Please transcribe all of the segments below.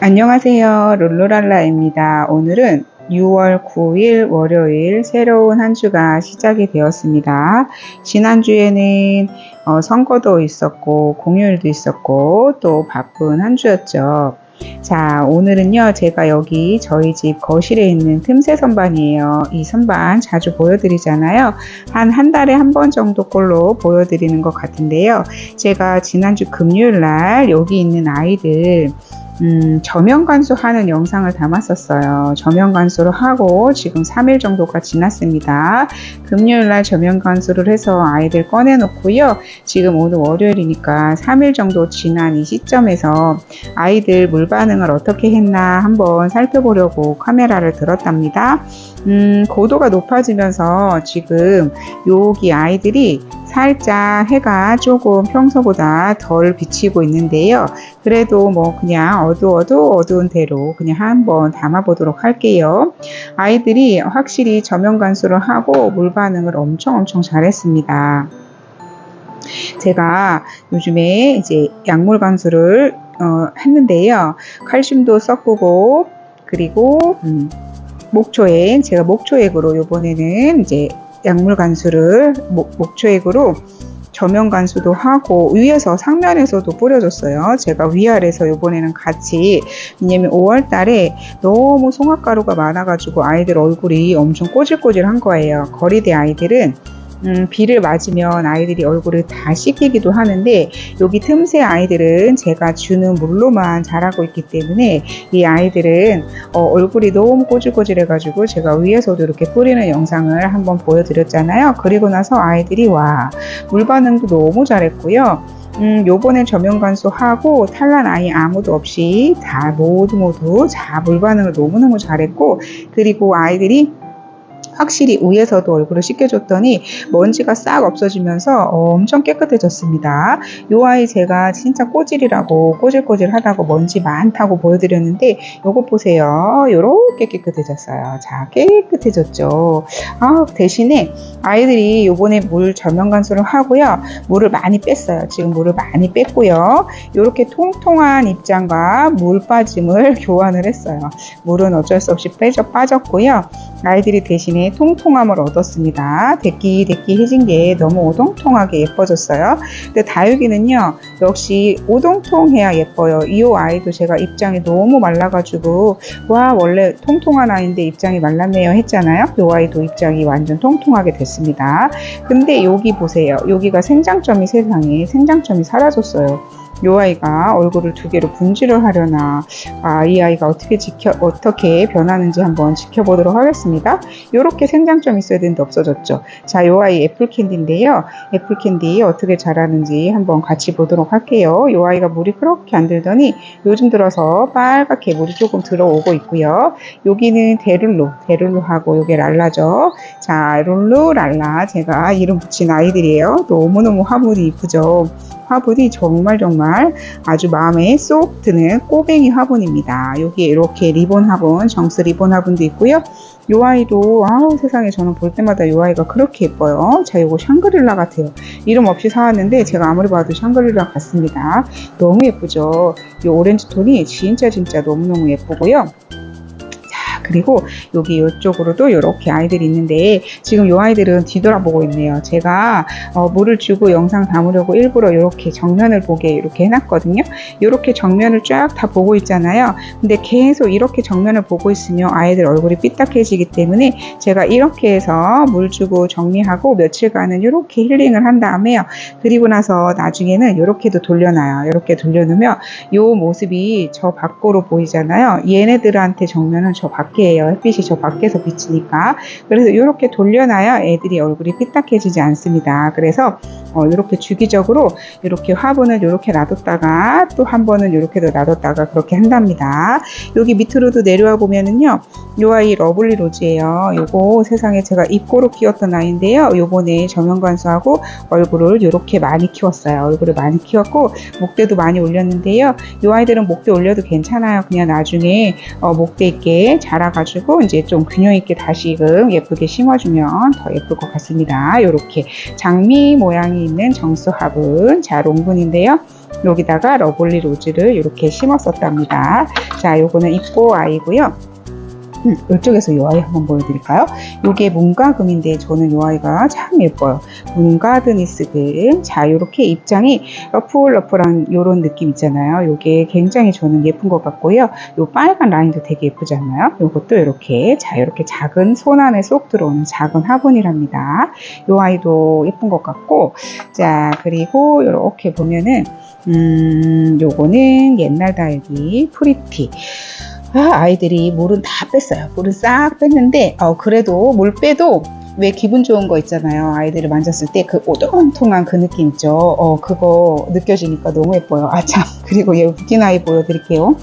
안녕하세요. 룰루랄라입니다. 오늘은 6월 9일 월요일 새로운 한 주가 시작이 되었습니다. 지난주에는 어, 선거도 있었고 공휴일도 있었고 또 바쁜 한 주였죠. 자, 오늘은요, 제가 여기 저희 집 거실에 있는 틈새 선반이에요. 이 선반 자주 보여드리잖아요. 한, 한 달에 한 번 정도 꼴로 보여드리는 것 같은데요. 제가 지난주 금요일 날 여기 있는 아이들, 음, 저면 관수하는 영상을 담았었어요. 저면 관수를 하고 지금 3일 정도가 지났습니다. 금요일 날 저면 관수를 해서 아이들 꺼내놓고요. 지금 오늘 월요일이니까 3일 정도 지난 이 시점에서 아이들 물 반응을 어떻게 했나 한번 살펴보려고 카메라를 들었답니다. 음, 고도가 높아지면서 지금 여기 아이들이 살짝 해가 조금 평소보다 덜 비치고 있는데요. 그래도 뭐 그냥 어두워도 어두운 대로 그냥 한번 담아 보도록 할게요. 아이들이 확실히 저면 관수를 하고 물 반응을 엄청 엄청 잘했습니다. 제가 요즘에 이제 약물 관수를 어, 했는데요. 칼슘도 섞고 그리고 음, 목초액 제가 목초액으로 요번에는 이제 약물 간수를 목, 목초액으로 저면 간수도 하고 위에서 상면에서도 뿌려줬어요. 제가 위아래서 이번에는 같이 왜냐면 5월 달에 너무 송화가루가 많아가지고 아이들 얼굴이 엄청 꼬질꼬질한 거예요. 거리대 아이들은 음, 비를 맞으면 아이들이 얼굴을 다 씻기기도 하는데 여기 틈새 아이들은 제가 주는 물로만 자라고 있기 때문에 이 아이들은 어, 얼굴이 너무 꼬질꼬질해가지고 제가 위에서도 이렇게 뿌리는 영상을 한번 보여드렸잖아요. 그리고 나서 아이들이 와 물 반응도 너무 잘했고요. 음, 요번에 저면 관수하고 탈란 아이 아무도 없이 다 모두 모두 자물 반응을 너무너무 잘했고 그리고 아이들이 확실히 위에서도 얼굴을 씻겨줬더니 먼지가 싹 없어지면서 엄청 깨끗해졌습니다. 요 아이 제가 진짜 꼬질이라고 꼬질꼬질하다고 먼지 많다고 보여드렸는데 요거 보세요. 요렇게 깨끗해졌어요. 자 깨끗해졌죠. 아, 대신에 아이들이 요번에 물 저면 간수를 하고요. 물을 많이 뺐어요. 지금 물을 많이 뺐고요. 요렇게 통통한 입장과 물 빠짐을 교환을 했어요. 물은 어쩔 수 없이 빼져 빠졌고요. 아이들이 대신에 통통함을 얻었습니다. 데끼데끼해진 게 너무 오동통하게 예뻐졌어요. 근데 다육이는요, 역시 오동통해야 예뻐요. 이 아이도 제가 입장이 너무 말라가지고, 와, 원래 통통한 아이인데 입장이 말랐네요 했잖아요. 이 아이도 입장이 완전 통통하게 됐습니다. 근데 여기 보세요. 여기가 생장점이 세상에 생장점이 사라졌어요. 요 아이가 얼굴을 두 개로 분질을 하려나 아, 이 아이가 어떻게 지켜 어떻게 변하는지 한번 지켜보도록 하겠습니다. 이렇게 생장점 있어야 되는데 없어졌죠. 자, 요 아이 애플 캔디인데요. 애플 캔디 어떻게 자라는지 한번 같이 보도록 할게요. 요 아이가 물이 그렇게 안 들더니 요즘 들어서 빨갛게 물이 조금 들어오고 있고요. 여기는 데룰로, 데룰로하고 요게 랄라죠. 자, 룰루, 랄라 제가 이름 붙인 아이들이에요. 너무너무 화분이 이쁘죠. 화분이 정말 정말 아주 마음에 쏙 드는 꼬뱅이 화분입니다. 여기 이렇게 리본 화분, 정스 리본 화분도 있고요. 요 아이도 아우 세상에 저는 볼 때마다 요 아이가 그렇게 예뻐요. 자 요거 샹그릴라 같아요. 이름 없이 사왔는데 제가 아무리 봐도 샹그릴라 같습니다. 너무 예쁘죠. 이 오렌지 톤이 진짜 진짜 너무너무 예쁘고요. 그리고 여기 이쪽으로도 이렇게 아이들이 있는데 지금 이 아이들은 뒤돌아보고 있네요. 제가 어, 물을 주고 영상 담으려고 일부러 이렇게 정면을 보게 이렇게 해놨거든요. 이렇게 정면을 쫙 다 보고 있잖아요. 근데 계속 이렇게 정면을 보고 있으면 아이들 얼굴이 삐딱해지기 때문에 제가 이렇게 해서 물 주고 정리하고 며칠간은 이렇게 힐링을 한 다음에요. 그리고 나서 나중에는 이렇게도 돌려놔요. 이렇게 돌려놓으면 이 모습이 저 밖으로 보이잖아요. 얘네들한테 정면은 저 밖에 밖에요. 햇빛이 저 밖에서 비치니까. 그래서 이렇게 돌려놔야 애들이 얼굴이 삐딱해지지 않습니다. 그래서 어, 이렇게 주기적으로 이렇게 화분을 이렇게 놔뒀다가 또 한 번은 이렇게도 놔뒀다가 그렇게 한답니다. 여기 밑으로도 내려와 보면은요. 요 아이 러블리 로즈예요. 요거 세상에 제가 입고로 키웠던 아이인데요. 요번에 정형관수하고 얼굴을 이렇게 많이 키웠어요. 얼굴을 많이 키웠고 목대도 많이 올렸는데요. 요 아이들은 목대 올려도 괜찮아요. 그냥 나중에 어, 목대 있게 자라 가지고 이제 좀 균형 있게 다시금 예쁘게 심어주면 더 예쁠 것 같습니다. 요렇게 장미 모양이 있는 정수 화분 자 롱분인데요. 여기다가 러블리 로즈를 이렇게 심었었답니다. 자, 요거는 이뻐 아이고요. 음, 이쪽에서 이 아이 한번 보여드릴까요? 이게 문가금인데 저는 이 아이가 참 예뻐요. 문가드니스 금. 자, 이렇게 입장이 러플러플한 이런 느낌 있잖아요. 이게 굉장히 저는 예쁜 것 같고요. 이 빨간 라인도 되게 예쁘지 않나요? 이것도 이렇게 자, 이렇게 작은 손 안에 쏙 들어오는 작은 화분이랍니다. 이 아이도 예쁜 것 같고, 자, 그리고 이렇게 보면은 음, 요거는 옛날 달기 프리티. 아, 아이들이 물은 다 뺐어요. 물은 싹 뺐는데, 어, 그래도 물 빼도 왜 기분 좋은 거 있잖아요. 아이들을 만졌을 때 그 오동통한 그 느낌 있죠. 어, 그거 느껴지니까 너무 예뻐요. 아, 참. 그리고 얘 웃긴 아이 보여드릴게요.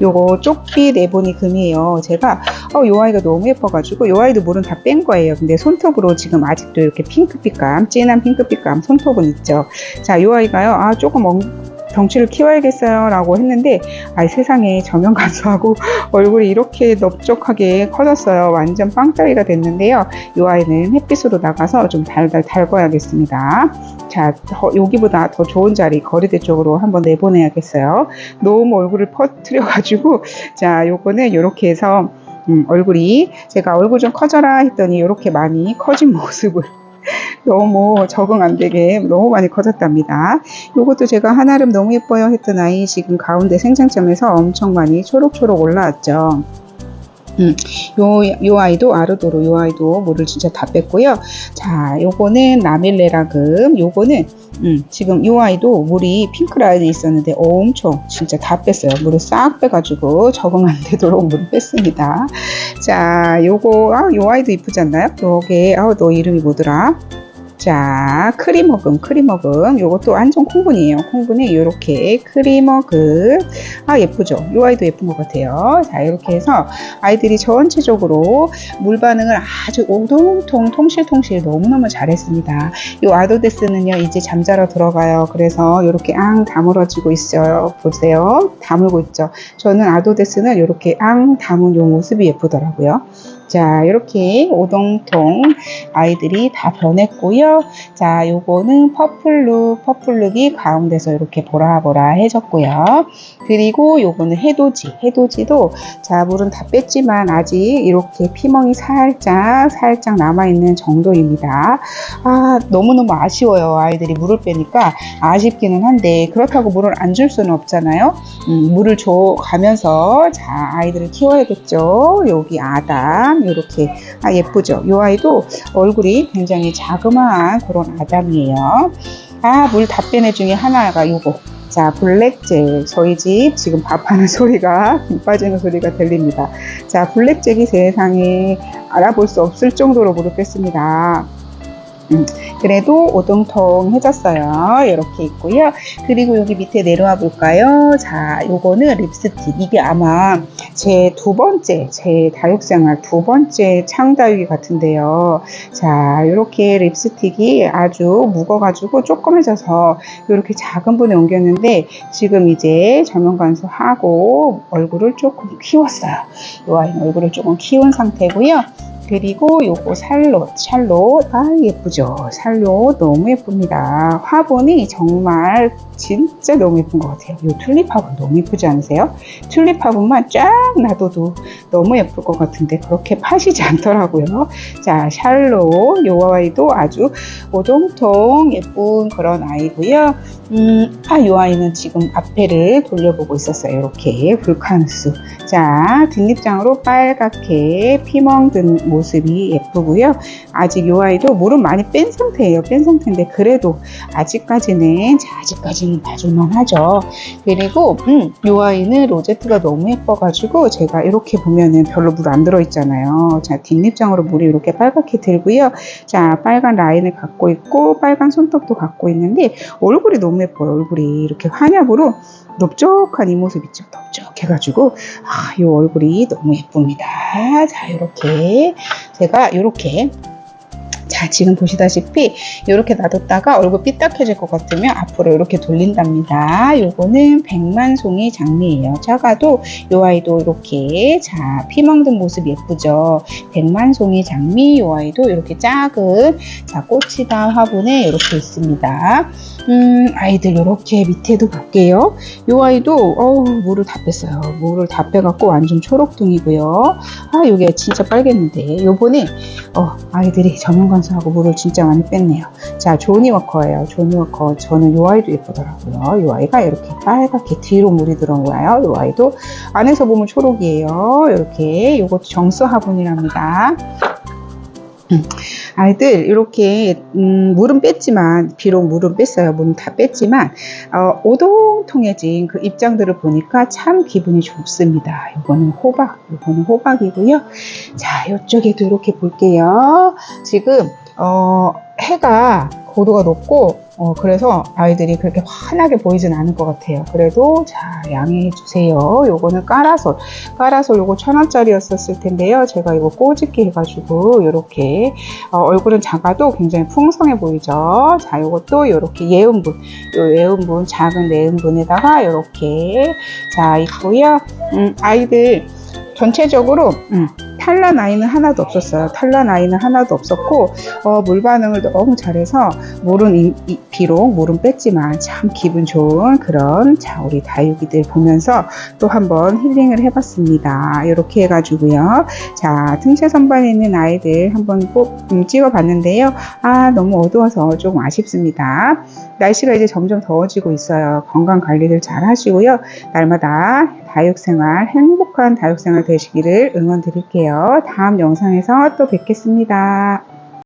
요거 쪽비 네보니 금이에요. 제가, 어, 요 아이가 너무 예뻐가지고, 요 아이도 물은 다 뺀 거예요. 근데 손톱으로 지금 아직도 이렇게 핑크빛감, 진한 핑크빛감 손톱은 있죠. 자, 요 아이가요. 아, 조금 엉, 덩치를 키워야겠어요 라고 했는데 아 세상에 저면 간수하고 얼굴이 이렇게 넓적하게 커졌어요. 완전 빵따위가 됐는데요. 이 아이는 햇빛으로 나가서 좀 달달 달궈야겠습니다. 자 더, 여기보다 더 좋은 자리 거리대 쪽으로 한번 내보내야겠어요. 너무 얼굴을 퍼뜨려 가지고 자 요거는 이렇게 해서 음, 얼굴이 제가 얼굴 좀 커져라 했더니 이렇게 많이 커진 모습을 너무 적응 안 되게 너무 많이 커졌답니다. 이것도 제가 한아름 너무 예뻐요 했던 아이 지금 가운데 생장점에서 엄청 많이 초록초록 올라왔죠. 음, 요, 요 아이도 아르도로 요 아이도 물을 진짜 다 뺐고요. 자, 요거는 라멜레라금, 요거는 음, 지금 요 아이도 물이 핑크 라인에 있었는데 엄청 진짜 다 뺐어요. 물을 싹 빼가지고 적응 안 되도록 물을 뺐습니다. 자, 요거, 아, 요 아이도 이쁘지 않나요? 요게, 아우, 너 이름이 뭐더라? 자, 크리머금, 크리머금. 요것도 완전 콩분이에요. 콩분에 이렇게 크리머금. 아, 예쁘죠? 요 아이도 예쁜 것 같아요. 자, 이렇게 해서 아이들이 전체적으로 물 반응을 아주 오동통, 통실통실 너무너무 잘했습니다. 요 아도데스는요, 이제 잠자러 들어가요. 그래서 이렇게 앙 다물어지고 있어요. 보세요. 다물고 있죠. 저는 아도데스는 이렇게 앙 다문 요 모습이 예쁘더라고요. 자, 이렇게 오동통 아이들이 다 변했고요. 자, 요거는 퍼플룩, 퍼플룩이 가운데서 이렇게 보라보라 해졌고요. 그리고 요거는 해돋이, 해돋이도 자, 물은 다 뺐지만 아직 이렇게 피멍이 살짝, 살짝 남아있는 정도입니다. 아, 너무너무 아쉬워요. 아이들이 물을 빼니까 아쉽기는 한데, 그렇다고 물을 안 줄 수는 없잖아요. 음, 물을 줘 가면서 자, 아이들을 키워야겠죠. 여기 아 담, 이렇게 아 예쁘죠. 이 아이도 얼굴이 굉장히 자그마한 그런 아담이에요. 아물다 빼내 중에 하나가 요거. 자 블랙잭 저희 집 지금 밥하는 소리가 김 빠지는 소리가 들립니다. 자 블랙잭이 세상에 알아볼 수 없을 정도로 물을 뺐습니다. 음, 그래도 오동통해졌어요. 이렇게 있고요. 그리고 여기 밑에 내려와 볼까요? 자, 요거는 립스틱. 이게 아마 제 두 번째, 제 다육생활 두 번째 창다육이 같은데요. 자, 이렇게 립스틱이 아주 묵어가지고 조그매져서 이렇게 작은 분에 옮겼는데 지금 이제 저면 간수하고 얼굴을 조금 키웠어요. 이 아이는 얼굴을 조금 키운 상태고요. 그리고 요거 살롯, 샬롯, 아 예쁘죠? 살롯 너무 예쁩니다. 화분이 정말 진짜 너무 예쁜 것 같아요. 이 튤립 화분 너무 예쁘지 않으세요? 튤립 화분만 쫙 놔둬도 너무 예쁠 것 같은데 그렇게 파시지 않더라고요. 자, 샬롯, 요 아이도 아주 오동통 예쁜 그런 아이고요. 음, 아, 요 아이는 지금 앞에를 돌려보고 있었어요. 이렇게 불카누스. 자, 뒷잎장으로 빨갛게 피멍 든 모습 이 예쁘고요. 아직 요 아이도 물은 많이 뺀 상태예요. 뺀 상태인데 그래도 아직까지는 자, 아직까지는 봐줄만 하죠. 그리고 음, 요 아이는 로제트가 너무 예뻐가지고 제가 이렇게 보면은 별로 물 안 들어있잖아요. 자, 뒷잎장으로 물이 이렇게 빨갛게 들고요. 자, 빨간 라인을 갖고 있고 빨간 손톱도 갖고 있는데 얼굴이 너무 예뻐요. 얼굴이 이렇게 환엽으로 넓적한 이 모습 있죠. 넓적해가지고 아, 이 얼굴이 너무 예쁩니다. 자, 이렇게 제가 이렇게 자, 지금 보시다시피 이렇게 놔뒀다가 얼굴 삐딱해질 것 같으면 앞으로 이렇게 돌린답니다. 요거는 백만송이 장미예요. 작아도 요 아이도 이렇게 자, 피멍든 모습 예쁘죠. 백만송이 장미 요 아이도 이렇게 작은 자, 꽃이다 화분에 이렇게 있습니다. 음, 아이들 이렇게 밑에도 볼게요. 요 아이도 어우 물을 다 뺐어요. 물을 다 빼갖고 완전 초록둥이고요. 아 요게 진짜 빨갰는데 요번에 어, 아이들이 전면 관수하고 물을 진짜 많이 뺐네요. 자 조니 워커예요. 조니 워커 저는 요 아이도 예쁘더라고요. 요 아이가 이렇게 빨갛게 뒤로 물이 들어와요. 요 아이도 안에서 보면 초록이에요. 이렇게 요것도 정수 화분이랍니다. 음, 아이들 이렇게 음, 물은 뺐지만 비록 물은 뺐어요. 물은 다 뺐지만 어, 오동통해진 그 입장들을 보니까 참 기분이 좋습니다. 이거는 호박 이거는 호박이고요. 자 이쪽에도 이렇게 볼게요. 지금 어, 해가 고도가 높고 어, 그래서 아이들이 그렇게 환하게 보이진 않을 것 같아요. 그래도 자 양해해 주세요. 요거는 까라솔, 까라솔 요거 천 원짜리였었을 텐데요. 제가 이거 꼬집기 해가지고 요렇게 어, 얼굴은 작아도 굉장히 풍성해 보이죠. 자 요것도 요렇게 예은분, 요 예은분 작은 예은분에다가 요렇게 자 있고요. 음, 아이들 전체적으로 음, 탈란 아이는 하나도 없었어요. 탈란 아이는 하나도 없었고 어, 물 반응을 너무 잘해서 물은 이- 이- 비록 물은 뺐지만 참 기분 좋은 그런 자 우리 다육이들 보면서 또 한번 힐링을 해봤습니다. 이렇게 해가지고요. 자 등체 선반에 있는 아이들 한번 꼭 음, 찍어봤는데요. 아 너무 어두워서 조금 아쉽습니다. 날씨가 이제 점점 더워지고 있어요. 건강 관리들 잘 하시고요. 날마다 다육생활 행복한 다육생활 되시기를 응원 드릴게요. 다음 영상에서 또 뵙겠습니다.